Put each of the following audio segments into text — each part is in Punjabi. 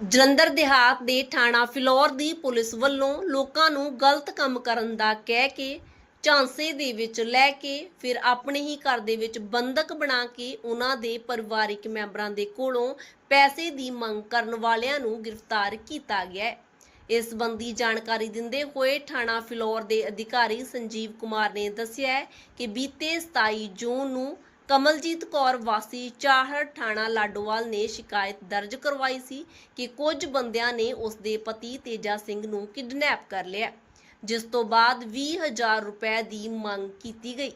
ਜਲੰਧਰ ਦਿਹਾਤ ਦੇ ਥਾਣਾ ਫਿਲੌਰ ਦੀ ਪੁਲਿਸ ਵੱਲੋਂ ਲੋਕਾਂ ਨੂੰ ਗਲਤ ਕੰਮ ਕਰਨ ਦਾ ਕਹਿ ਕੇ ਝਾਂਸੇ ਦੇ ਵਿੱਚ ਲੈ ਕੇ ਫਿਰ ਆਪਣੇ ਹੀ ਘਰ ਦੇ ਵਿੱਚ ਬੰਦਕ ਬਣਾ ਕੇ ਉਹਨਾਂ ਦੇ ਪਰਿਵਾਰਿਕ ਮੈਂਬਰਾਂ ਦੇ ਕੋਲੋਂ ਪੈਸੇ ਦੀ ਮੰਗ ਕਰਨ ਵਾਲਿਆਂ ਨੂੰ ਗ੍ਰਿਫਤਾਰ ਕੀਤਾ ਗਿਆ ਹੈ। ਇਸ ਸੰਬੰਧੀ ਜਾਣਕਾਰੀ ਦਿੰਦੇ ਹੋਏ ਥਾਣਾ ਫਿਲੌਰ ਦੇ ਅਧਿਕਾਰੀ ਸੰਜੀਵ ਕੁਮਾਰ ਨੇ ਦੱਸਿਆ ਕਿ ਬੀਤੇ 27 ਜੂਨ ਨੂੰ ਕਮਲਜੀਤ ਕੌਰ ਵਾਸੀ ਚਾਹੜ ਥਾਣਾ ਲਾਡੋਵਾਲ ਨੇ ਸ਼ਿਕਾਇਤ ਦਰਜ ਕਰਵਾਈ ਸੀ ਕਿ ਕੁਝ ਬੰਦਿਆਂ ਨੇ ਉਸ ਦੇ ਪਤੀ ਤੇਜਾ ਸਿੰਘ ਨੂੰ ਕਿਡਨੈਪ ਕਰ ਲਿਆ, ਜਿਸ ਤੋਂ ਬਾਅਦ 20000 ਰੁਪਏ ਦੀ ਮੰਗ ਕੀਤੀ ਗਈ।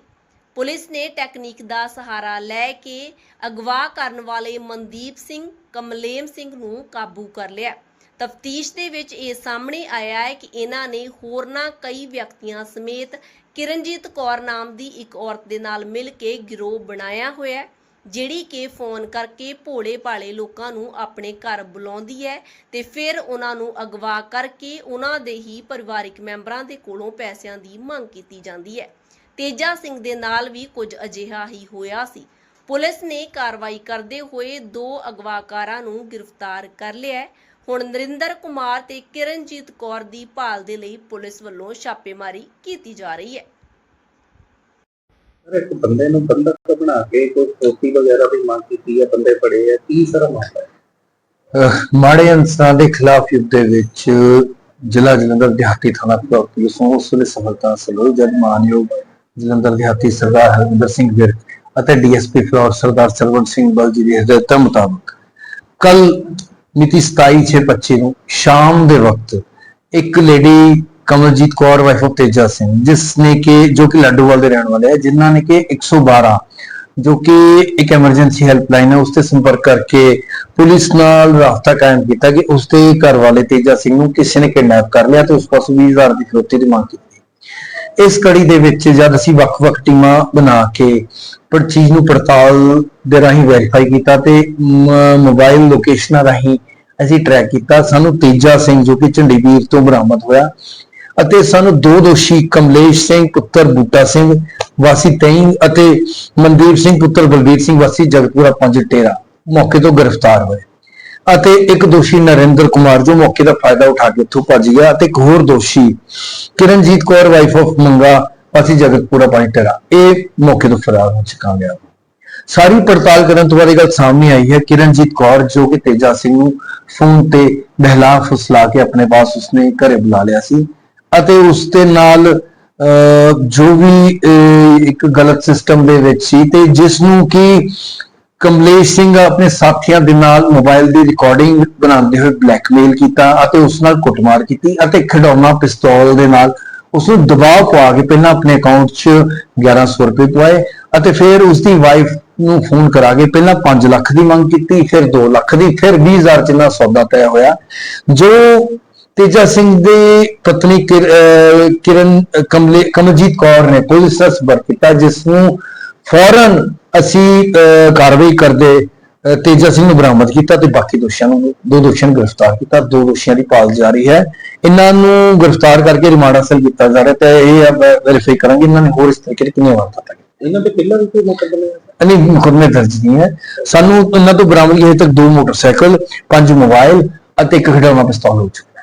ਪੁਲਿਸ ਨੇ ਟੈਕਨੀਕ ਦਾ ਸਹਾਰਾ ਲੈ ਕੇ ਅਗਵਾ ਕਰਨ ਵਾਲੇ ਮਨਦੀਪ ਸਿੰਘ, ਕਮਲੇਮ ਸਿੰਘ ਨੂੰ ਕਾਬੂ ਕਰ ਲਿਆ। ਤਫਤੀਸ਼ ਦੇ ਵਿੱਚ ਇਹ ਸਾਹਮਣੇ ਆਇਆ ਹੈ ਕਿ ਇਹਨਾਂ ਨੇ ਹੋਰਨਾਂ ਕਈ ਵਿਅਕਤੀਆਂ ਸਮੇਤ ਕਿਰਨਜੀਤ ਕੌਰ ਨਾਮ ਦੀ ਇੱਕ ਔਰਤ ਦੇ ਨਾਲ ਮਿਲ ਕੇ ਗਿਰੋਹ ਬਣਾਇਆ ਹੋਇਆ ਹੈ, ਜਿਹੜੀ ਕਿ ਫੋਨ ਕਰਕੇ ਭੋਲੇ ਭਾਲੇ ਲੋਕਾਂ ਨੂੰ ਆਪਣੇ ਘਰ ਬੁਲਾਉਂਦੀ ਹੈ ਤੇ ਫਿਰ ਉਹਨਾਂ ਨੂੰ ਅਗਵਾ ਕਰਕੇ ਉਹਨਾਂ ਦੇ ਹੀ ਪਰਿਵਾਰਿਕ ਮੈਂਬਰਾਂ ਦੇ ਕੋਲੋਂ ਪੈਸਿਆਂ ਦੀ ਮੰਗ ਕੀਤੀ ਜਾਂਦੀ ਹੈ। ਤੇਜਾ ਸਿੰਘ ਦੇ ਨਾਲ ਵੀ ਕੁਝ ਅਜਿਹਾ ਹੀ ਹੋਇਆ ਸੀ। ਪੁਲਿਸ ਨੇ ਕਾਰਵਾਈ ਕਰਦੇ ਹੋਏ ਦੋ ਅਗਵਾਕਾਰਾਂ ਨੂੰ ਗ੍ਰਿਫਤਾਰ ਕਰ ਲਿਆ ਹੈ। ਹੁਣ ਨਰਿੰਦਰ ਕੁਮਾਰ ਤੇ ਕਿਰਨਜੀਤ ਕੌਰ ਦੀ ਭਾਲ ਦੇ ਲਈ ਪੁਲਿਸ ਵੱਲੋਂ ਛਾਪੇਮਾਰੀ ਕੀਤੀ ਜਾ ਰਹੀ ਹੈ। ਸਰ ਇੱਕ ਬੰਦੇ ਨੂੰ ਬੰਦਕ ਬਣਾ ਕੇ ਕੋਈ ਫੋਟੀ ਵਗੈਰਾ ਦੀ ਮੰਗ ਕੀਤੀ ਹੈ ਬੰਦੇ ਫੜੇ ਆ ਕੀ ਸਾਰਾ ਮਾਮਲਾ ਮਾੜੇ ਇਨਸਾਨ ਦੇ ਖਿਲਾਫ ਯੁੱਧ ਦੇ ਵਿੱਚ ਜ਼ਿਲ੍ਹਾ ਜਲੰਧਰ ਦਿਹਾਤੀ ਥਾਣਾ ਪੁਲਿਸ ਨੂੰ ਉਸ ਵੇਲੇ ਸਫਲਤਾ ਹਾਸਲ ਹੋਈ ਜਦ ਮਾਨਯੋਗ ਜਲੰਧਰ ਦਿਹਾਤੀ ਸਰਦਾਰ ਹਰਵਿੰਦਰ ਸਿੰਘ ਵਿਰਕ ਅਤੇ ਡੀਐਸਪੀ ਫਿਰੋਜ਼ ਸਰਦਾਰ ਸਰਵਣ ਸਿੰਘ ਬਲ ਜੀ ਦੀ ਹਦਾਇਤਾਂ ਮੁਤਾਬਕ ਕੱਲ ਮਿਤੀ 27/6/25 ਨੂੰ ਸ਼ਾਮ ਦੇ ਵਕਤ ਇੱਕ lady Kamaljit Kaur wife of Teja Singh, ਜਿਸ ਨੇ ਕਿ ਜੋ ਕਿ ਲੱਡੂਵਾਲ ਦੇ ਰਹਿਣ ਵਾਲੇ ਹੈ ਜਿਨ੍ਹਾਂ ਨੇ ਕਿ 112 ਜੋ ਕਿ ਇੱਕ ਐਮਰਜੈਂਸੀ ਹੈਲਪਲਾਈਨ ਹੈ, ਉਸ ਤੇ ਸੰਪਰਕ ਕਰਕੇ ਪੁਲਿਸ ਨਾਲ ਰਾਬਤਾ ਕਾਇਮ ਕੀਤਾ ਕਿ ਉਸ ਦੇ ਘਰ ਵਾਲੇ ਤੇਜਾ ਸਿੰਘ ਨੂੰ ਕਿਸੇ ਨੇ ਕਿਡਨੈਪ ਕਰ ਲਿਆ ਤੇ ਉਸ ਪਾਸੋਂ 20000 ਦੀ ਫਿਰੌਤੀ ਦੀ ਮੰਗ ਕੀਤੀ। ਇਸ ਕੜੀ ਦੇ ਵਿੱਚ ਜਦ ਅਸੀਂ ਵੱਖ-ਵੱਖ ਟੀਮਾਂ ਬਣਾ ਕੇ ਪਰ ਚੀਜ਼ ਨੂੰ ਪੜਤਾਲ ਦੇ ਰਾਹੀਂ ਵੈਰੀਫਾਈ ਕੀਤਾ ਤੇ ਮ- ਮੋਬਾਈਲ ਲੋਕੇਸ਼ਨਾਂ ਰਾਹੀਂ ਅਸੀਂ ਟਰੈਕ ਕੀਤਾ, ਸਾਨੂੰ ਤੇਜਾ ਸਿੰਘ ਜੋ ਕਿ ਝੰਡੀਵੀਰ ਤੋਂ ਬਰਾਮਦ ਹੋਇਆ ਅਤੇ ਸਾਨੂੰ ਦੋ ਦੋਸ਼ੀ ਕਮਲੇਸ਼ ਸਿੰਘ, ਪੁੱਤਰ ਬੂਟਾ ਸਿੰਘ, ਵਾਸੀ ਤੈਂ ਅਤੇ ਮਨਦੀਪ ਸਿੰਘ, ਪੁੱਤਰ ਬਲਬੀਰ ਸਿੰਘ, ਵਾਸੀ ਜਗਤਪੁਰਾ ਪੰਜ ਟੇਰਾ ਮੌਕੇ ਤੋਂ ਗ੍ਰਿਫਤਾਰ ਹੋਏ। ਅਤੇ ਇੱਕ ਦੋਸ਼ੀ ਨਰਿੰਦਰ ਕੁਮਾਰ ਜੋ ਮੌਕੇ ਦਾ ਫਾਇਦਾ ਉਠਾ ਕੇ ਇੱਥੋਂ ਭੱਜ ਗਿਆ ਅਤੇ ਇੱਕ ਹੋਰ ਦੋਸ਼ੀ ਕਿਰਨਜੀਤ ਕੌਰ ਵਾਈਫ ਆਫ ਮੰਗਾ ਵਾਸੀ ਜਗਤਪੁਰਾ ਪੰਜ ਟੇਰਾ ਇਹ ਮੌਕੇ ਤੋਂ ਫਰਾਰ ਹੋ ਚੁੱਕਾ ਗਿਆ। ਸਾਰੀ ਪੜਤਾਲ ਕਰਨ ਤੋਂ ਬਾਅਦ ਇਹ ਗੱਲ ਸਾਹਮਣੇ ਆਈ ਹੈ। ਕਿਰਨਜੀਤ ਕੌਰ ਜੋ ਕਿ ਤੇਜਾ ਸਿੰਘ ਨੂੰ ਫੋਨ ਤੇ ਬਹਿਲਾ ਫੁਸਲਾ ਕੇ ਆਪਣੇ ਪਾਸ ਉਸਨੇ ਘਰੇ ਬੁਲਾ ਲਿਆ ਸੀ ਅਤੇ ਉਸ ਦੇ ਨਾਲ ਅਹ, ਜੋ ਵੀ ਅਹ, ਇੱਕ ਗਲਤ ਸਿਸਟਮ ਦੇ ਵਿੱਚ ਸੀ ਤੇ ਜਿਸ ਨੂੰ ਕਿ ਕਮਲੇਸ਼ ਸਿੰਘ ਆਪਣੇ ਸਾਥੀਆਂ ਦੇ ਨਾਲ ਮੋਬਾਈਲ ਦੀ ਰਿਕਾਰਡਿੰਗ ਬਣਾਉਂਦੇ ਹੋਏ ਬਲੈਕਮੇਲ ਕੀਤਾ ਅਤੇ ਉਸ ਨਾਲ ਕੁੱਟਮਾਰ ਕੀਤੀ ਅਤੇ ਖਿਡੌਣਾ ਪਿਸਤੌਲ ਦੇ ਨਾਲ ਉਸ ਨੂੰ ਦਬਾਅ ਪਵਾ ਕੇ ਪਹਿਲਾਂ ਆਪਣੇ ਅਕਾਊਂਟ 'ਚ 1100 ਰੁਪਏ ਪਵਾਏ ਅਤੇ ਫਿਰ ਉਸ ਦੀ ਵਾਈਫ ਨੂੰ ਫੋਨ ਕਰਾ ਕੇ ਪਹਿਲਾਂ 5 ਲੱਖ ਦੀ ਮੰਗ ਕੀਤੀ, ਫਿਰ 2 ਲੱਖ ਦੀ, ਫਿਰ 20000 ਜਿੰਨਾ ਸੌਦਾ ਤੈਅ ਹੋਇਆ। ਜੋ ਤੇਜਾ ਸਿੰਘ ਦੇ ਪਤਨੀ ਕਿਰ- ਅਹ, ਕਿਰਨ ਕਮਲੇ, ਕਮਲਜੀਤ ਕੌਰ ਨੇ ਪੁਲਿਸ ਦਾ ਕੀਤਾ ਜਿਸ ਨੂੰ ਫੌਰਨ ਅਸੀਂ ਕਾਰਵਾਈ ਕਰਦੇ ਤੇਜਾ ਸਿੰਘ ਨੂੰ ਬਰਾਮਦ ਕੀਤਾ ਤੇ ਬਾਕੀ ਦੋਸ਼ੀਆਂ ਨੂੰ ਦੋ ਦੋਸ਼ੀਆਂ ਨੂੰ ਗ੍ਰਿਫਤਾਰ ਕੀਤਾ ਦੋ ਦੋਸ਼ੀਆਂ ਦੀ ਭਾਲ ਜਾਰੀ ਹੈ। ਇਹਨਾਂ ਨੂੰ ਗ੍ਰਿਫਤਾਰ ਕਰਕੇ ਰਿਮਾਂਡ ਹਾਸਲ ਕੀਤਾ ਜਾ ਰਿਹਾ ਤੇ ਇਹ ਵੈਰੀਫਾਈ ਕਰਾਂਗੇ ਇਹਨਾਂ ਨੇ ਹੋਰ ਇਸ ਤਰੀਕੇ ਦੇ ਕਿੰਨੇ ਵਾਰਦਾਤਾਂ ਕੀਤੀਆਂ ਇਹਨਾਂ ਦੇ ਪਹਿਲਾਂ ਵੀ ਕੋਈ ਮੁਕੱਦਮੇ? ਨਹੀਂ ਮੁਕਦਮੇ ਦਰਜ ਨਹੀਂ ਹੈ। ਸਾਨੂੰ ਇਹਨਾਂ ਤੋਂ ਬਰਾਮਦਗੀ ਹਜੇ ਤੱਕ ਦੋ ਮੋਟਰਸਾਈਕਲ ਪੰਜ ਮੋਬਾਈਲ ਅਤੇ ਇੱਕ ਖਿਡੌਣਾ ਪਿਸਤੌਲ ਹੋ ਚੁੱਕਾ।